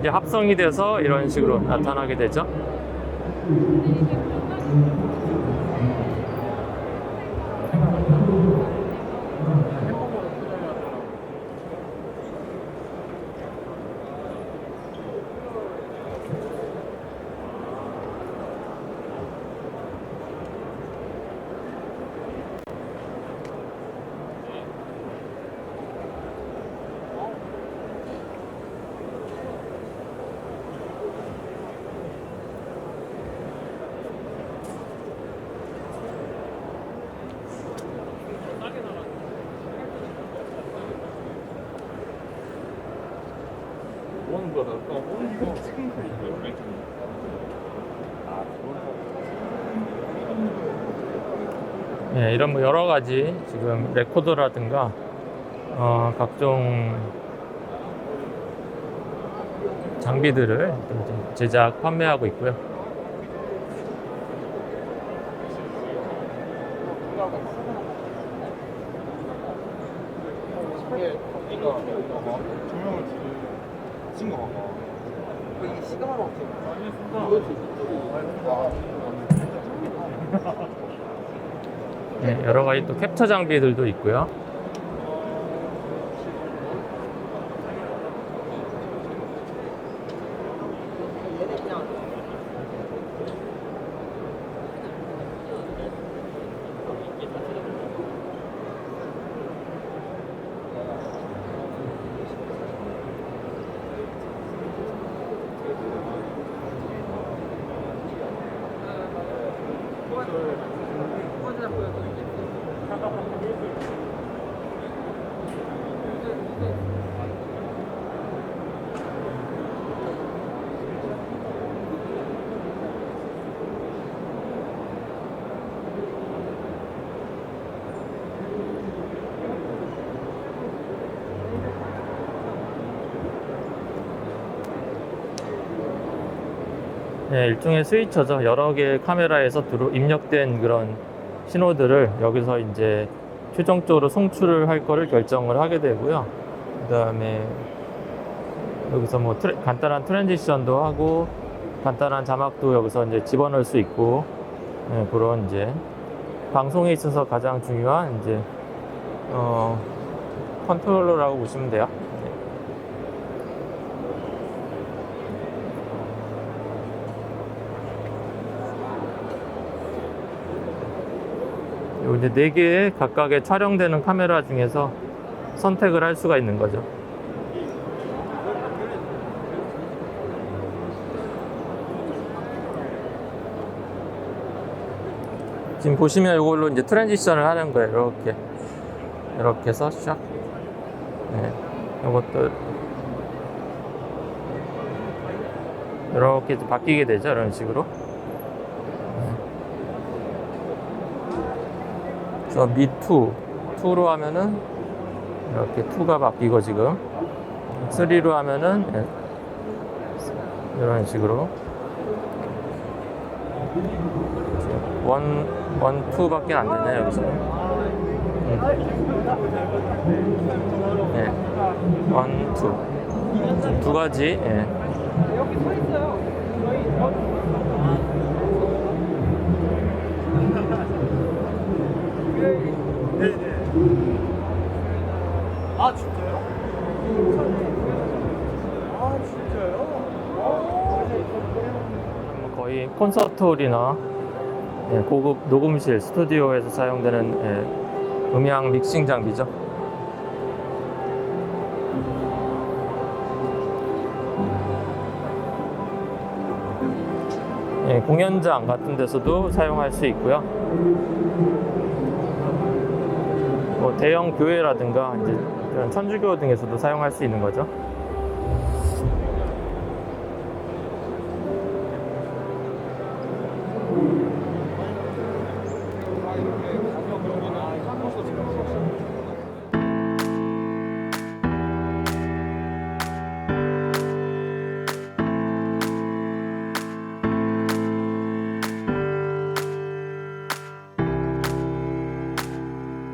이제 합성이 돼서 이런 식으로 나타나게 되죠. 오는 거다. 어, 오는 거 찍은 거. 아, 예, 이런 뭐 여러 가지 지금 레코더라든가 어, 각종 장비들을 제작 판매하고 있고요. 이거 봐봐. 조명을 찍은 거 봐봐. 이게 시간으로 어떻게? 예, 여러 가지 또 캡처 장비들도 있고요. 예, 일종의 스위처죠. 여러 개의 카메라에서 들어 입력된 그런 신호들을 여기서 이제 최종적으로 송출을 할 거를 결정을 하게 되고요. 그 다음에 여기서 뭐 트레- 간단한 트랜지션도 하고 간단한 자막도 여기서 이제 집어넣을 수 있고 예, 그런 이제 방송에 있어서 가장 중요한 이제 어, 컨트롤러라고 보시면 돼요. 요 이제 네 개의 각각의 촬영되는 카메라 중에서 선택을 할 수가 있는 거죠. 지금 보시면 이걸로 이제 트랜지션을 하는 거예요. 이렇게 이렇게 해서 샥. 네, 이것도 이렇게 바뀌게 되죠. 이런 식으로. 그래서 미2, 2로 하면은 이렇게 2가 바뀌고 지금 3로 하면은 예, 이런 식으로 원, 원, 투 밖에 안 되네 여기서. 음. 예, 원, 투. 두 가지. 예. 아 진짜요? 아 진짜요? 뭐 거의 콘서트홀이나 예, 고급 녹음실, 스튜디오에서 사용되는 예, 음향 믹싱 장비죠. 예, 공연장 같은 데서도 사용할 수 있고요. 뭐 대형 교회라든가 이제 천주교 등에서도 사용할 수 있는 거죠.